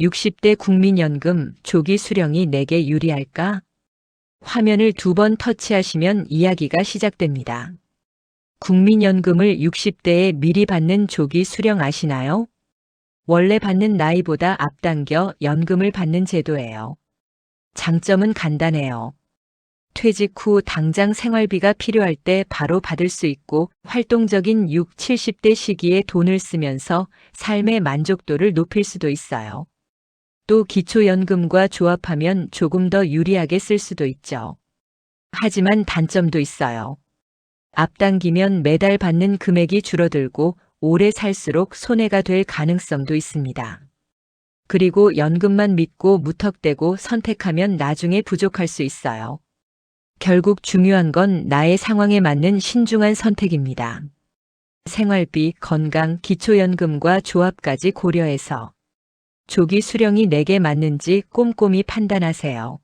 60대 국민연금 조기 수령이 내게 유리할까? 화면을 두 번 터치하시면 이야기가 시작됩니다. 국민연금을 60대에 미리 받는 조기 수령 아시나요? 원래 받는 나이보다 앞당겨 연금을 받는 제도예요. 장점은 간단해요. 퇴직 후 당장 생활비가 필요할 때 바로 받을 수 있고 활동적인 6, 70대 시기에 돈을 쓰면서 삶의 만족도를 높일 수도 있어요. 또 기초연금과 조합하면 조금 더 유리하게 쓸 수도 있죠. 하지만 단점도 있어요. 앞당기면 매달 받는 금액이 줄어들고 오래 살수록 손해가 될 가능성도 있습니다. 그리고 연금만 믿고 무턱대고 선택하면 나중에 부족할 수 있어요. 결국 중요한 건 나의 상황에 맞는 신중한 선택입니다. 생활비, 건강, 기초연금과 조합까지 고려해서 조기 수령이 내게 맞는지 꼼꼼히 판단하세요.